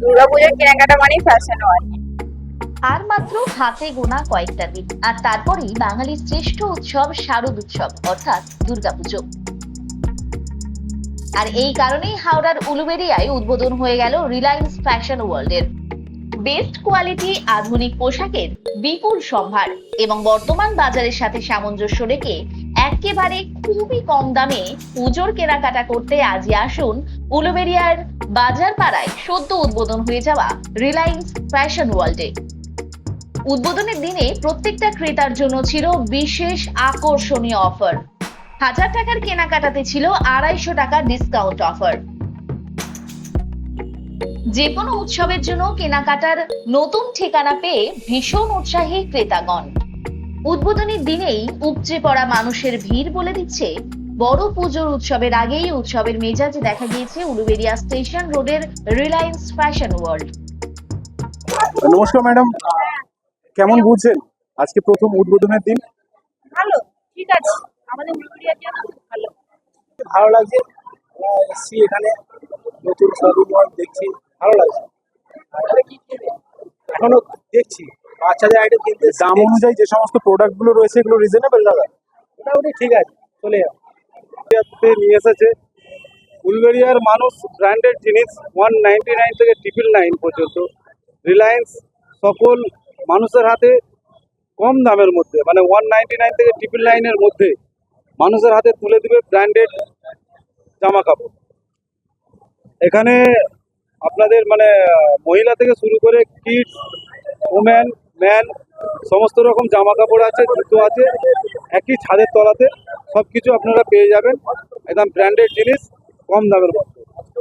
দুর্গাপুজোর কেনাকাটা মানেই ফ্যাশন আর মাত্র হাতে গোনা কয়েকটা দিন। আর তারপরেই বাঙালির শ্রেষ্ঠ উৎসব শারদ উৎসব, অর্থাৎ দুর্গাপুজো। আর এই কারণেই হাওড়ার উলুবেরিয়ায় উদ্বোধন হয়ে গেল রিলায়েন্স ফ্যাশন ওয়ার্ল্ডের বেস্ট কোয়ালিটি আধুনিক পোশাকের বিপুল সম্ভার এবং বর্তমান বাজারের সাথে সামঞ্জস্য রেখে একেবারে খুবই কম দামে পুজোর কেনাকাটা করতে আজই আসুন উলুবেরিয়ার বাজার পাড়ায় সদ্য উদ্বোধন হয়ে যাওয়া রিলায়েন্স ফ্যাশন ওয়ার্ল্ডে। উদ্বোধনের দিনে প্রত্যেকটা ক্রেতার জন্য ছিল বিশেষ আকর্ষণীয় অফার। হাজার টাকার কেনাকাটাতে ছিল আড়াইশো টাকা ডিসকাউন্ট অফার যে কোনো উৎসবের জন্য কেনাকাটার নতুন ঠিকানা পেয়ে ভীষণ উৎসাহী ক্রেতাগণ। উদ্বোধনের দিনেই উপচে পড়া মানুষের ভিড় বলে দিচ্ছে বড় পুজোর উৎসবের আগেই উৎসবের মেজাজ দেখা গিয়েছে উলুবেরিয়া স্টেশন রোডের রিলায়েন্স ফ্যাশন ওয়ার্ল্ড। নমস্কার ম্যাডাম। কেমন বুঝছেন? আজকে প্রথম উদ্বোধনের দিন। ভালো ঠিক আছে। আমাদের উলুবেড়িয়ার জন্য ভালো। ভালো লাগছে? এসছি এখানে। নতুন শপিং মল দেখছি। ভালো লাগছে। এখনও দেখছি। বাচ্চাদের আইটেম কিনতে দাম দেখছি। অনুযায়ী যে সমস্ত প্রোডাক্টগুলো রয়েছে এগুলো রিজনেবল দাদা। মোটামুটি ঠিক আছে চলে যাও। নিয়ে এসেছে। উলবেরিয়ার মানুষ ব্র্যান্ডেড জিনিস ওয়ান নাইনটি নাইন থেকে ট্রিপল নাইন পর্যন্ত। রিলায়েন্স সকল মানুষের হাতে কম দামের মধ্যে মানে ওয়ান নাইনটি নাইন থেকে ট্রিপল নাইনের মধ্যে মানুষের হাতে তুলে দেবে ব্র্যান্ডেড জামা কাপড় এখানে আপনাদের মানে মহিলা থেকে শুরু করে কিডস ওম্যান ম্যান সমস্ত রকম জামা কাপড় আছে, জুতো আছে। একই ছাদের তলাতে সব কিছু আপনারা পেয়ে যাবেন। একদম ব্র্যান্ডেড জিনিস কম দামের মধ্যে।